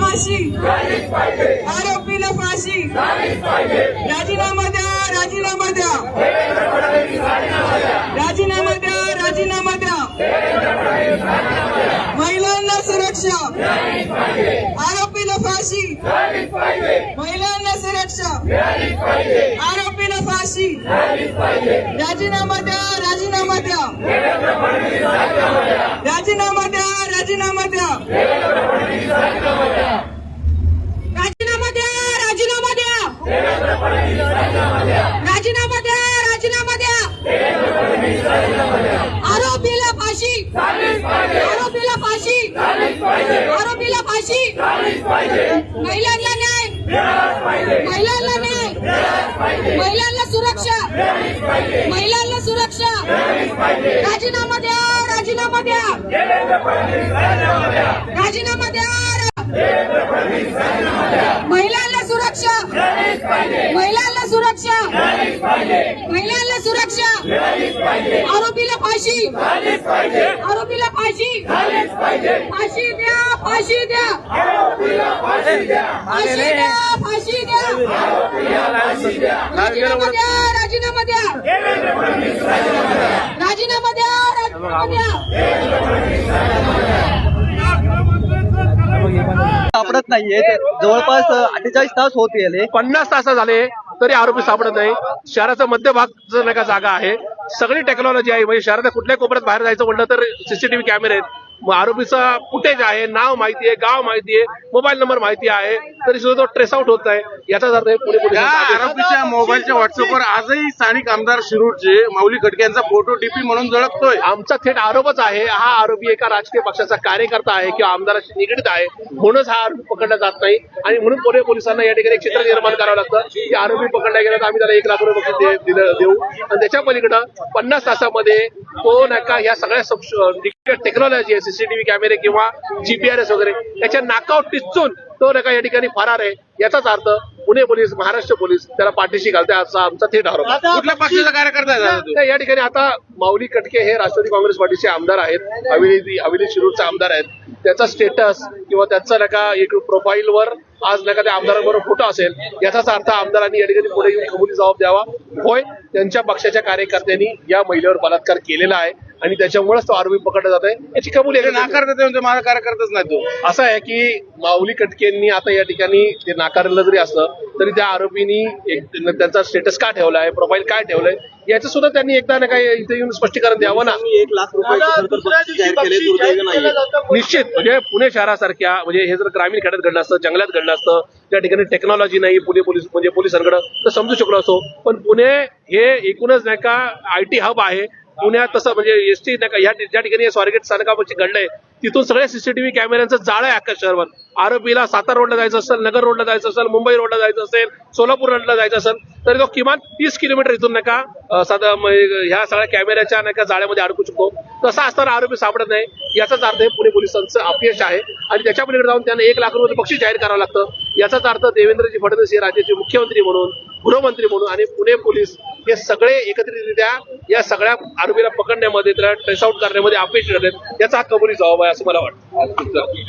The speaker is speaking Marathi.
फाशी. आरोपीला फाशी. राजीनामा द्या राजीनामा द्या. राजीनामा द्या. राजीनामा द्या महिलांना सुरक्षा. आरोपीला फाशी. महिलांना सुरक्षा. आरोपीला फाशी. राजीनामा द्या राजीनामा द्या. द्या. राजीनामा द्या राजीनामा द्या. राजीनामा द्या राजीनामा द्या. आरोपीला फाशी. आरोपीला फाशी. आरोपीला फाशी. महिलांना न्याय. महिलांना न्याय. महिलांना सुरक्षा. महिलांना सुरक्षा. राजीनामा द्या राजीनामा द्या. राजीनामा द्या. महिलांना सुरक्षा. महिलांना सुरक्षा. महिलांना सुरक्षा. आरोपीला फाशी. आरोपीला फाशी. फाशी द्या फाशी द्या. फाशी द्या फाशी द्या. राजीनामा द्या राजीनामा द्या. राजीनामा सापडत नाहीये. जवळपास अठ्ठेचाळीस तास होत गेले. पन्नास तास झाले तरी आरोपी सापडत नाही. शहराचा मध्यभाग जो नाही का जागा आहे सगळी टेक्नॉलॉजी आहे. म्हणजे शहरात कुठल्याही कोपऱ्यात बाहेर जायचं म्हटलं तर सीसीटीव्ही कॅमेरे आहेत. आरोपीचा फुटेज आहे नाव माहिती आहे गाव माहिती आहे मोबाईल नंबर माहिती आहे तरी सुद्धा तो ट्रेस आउट होत आहे याचा अर्थ आहे पुणे. आरोपीच्या मोबाईलच्या व्हॉट्सअपवर आजही स्थानिक आमदार शिरूरचे माऊली खटके यांचा फोटो डीपी म्हणून झळकतोय. आमचा थेट आरोपच आहे हा आरोपी एका राजकीय पक्षाचा कार्यकर्ता आहे किंवा आमदाराशी निगडीत आहे म्हणूनच हा आरोपी पकडला जात नाही. आणि म्हणून पुणे पोलिसांना या ठिकाणी चित्र निर्माण करावं लागतं. की आरोपी पकडला गेला तर आम्ही त्याला एक लाख रुपये देऊ. आणि त्याच्या पलीकडं पन्नास तासामध्ये तो नाही का या सगळ्या टेक्नॉलॉजी आहे सीसीटीव्ही कॅमेरे किंवा जीपीआरएस वगैरे याच्या नाकावर टिचून तो नाही का या ठिकाणी फरार आहे. याचाच अर्थ पुणे पोलीस महाराष्ट्र पोलीस त्याला पाठीशी घालते असा आमचा थेट आरोप. कुठल्या पक्षाचा कार्यकर्ता या ठिकाणी आता माऊली कटके हे राष्ट्रवादी काँग्रेस पार्टीचे आमदार आहेत. हवेली हवेली शिरूरचे आमदार आहेत. त्याचा स्टेटस किंवा त्यांचा नका एक प्रोफाईलवर आज नका त्या आमदारांबरोबर फोटो असेल. याचाच अर्थ आमदारांनी या ठिकाणी पुढे येऊन कबुली जबाब द्यावा. होय त्यांच्या पक्षाच्या कार्यकर्त्यांनी या महिलेवर बलात्कार केलेला आहे. आणि त्याच्यामुळेच तो आरोपी पकडला जात आहे याची कबुली आहे. नाकारतात म्हणजे माझा कार्यकर्ताच नाही तो. असं आहे की माऊली कटकेंनी आता या ठिकाणी ते नाकारलं जरी असलं तरी त्या आरोपींनी एक त्यांचा स्टेटस का ठेवलाय आहे प्रोफाईल काय ठेवलंय याचं सुद्धा त्यांनी एकदा ना काय इथे येऊन स्पष्टीकरण द्यावं ना. एक लाख रुपये जाहीर केले दुर्दैव नाही निश्चित म्हणजे पुणे शहरासारख्या म्हणजे हे जर ग्रामीण खेड्यात घडलं असतं जंगलात घडलं असतं त्या ठिकाणी टेक्नॉलॉजी नाही पुणे पोलीस म्हणजे पोलिसांकडे तर समजू शकलो असतो. पण पुणे हे एकूणच नाही का आय टी हब आहे. पुण्यात तसं म्हणजे एस टी नाही ह्या ज्या ठिकाणी स्वारगेट स्थानकापाशी घडलंय तिथून सगळे सीसीटीव्ही कॅमेऱ्यांचं जाळं आहे अख्ख्या शहरवर. आरोपीला सातारा रोडला जायचं असेल नगर रोडला जायचं असेल मुंबई रोडला जायचं असेल सोलापूर रोडला जायचं असेल तर तो किमान तीस किलोमीटर इथून नाही का साधा ह्या सगळ्या कॅमेऱ्याच्या नका जाळ्यामध्ये अडकू शकतो. तसा असताना आरोपी सापडत नाही. याचाच अर्थ हे पुणे पोलिसांचं अपयश आहे. आणि त्याच्या पलीकडे जाऊन त्यांना एक लाख रुपये बक्षीस जाहीर करावं लागतं. याचाच अर्थ देवेंद्रजी फडणवीस हे राज्याचे मुख्यमंत्री म्हणून गृहमंत्री म्हणून आणि पुणे पोलीस हे सगळे एकत्रितरित्या या सगळ्या आरोपीला पकडण्यामध्ये त्याला ट्रेस आउट करण्यामध्ये अपयशी ठरले याचा हा कबुली जबाब आहे असं मला वाटतं.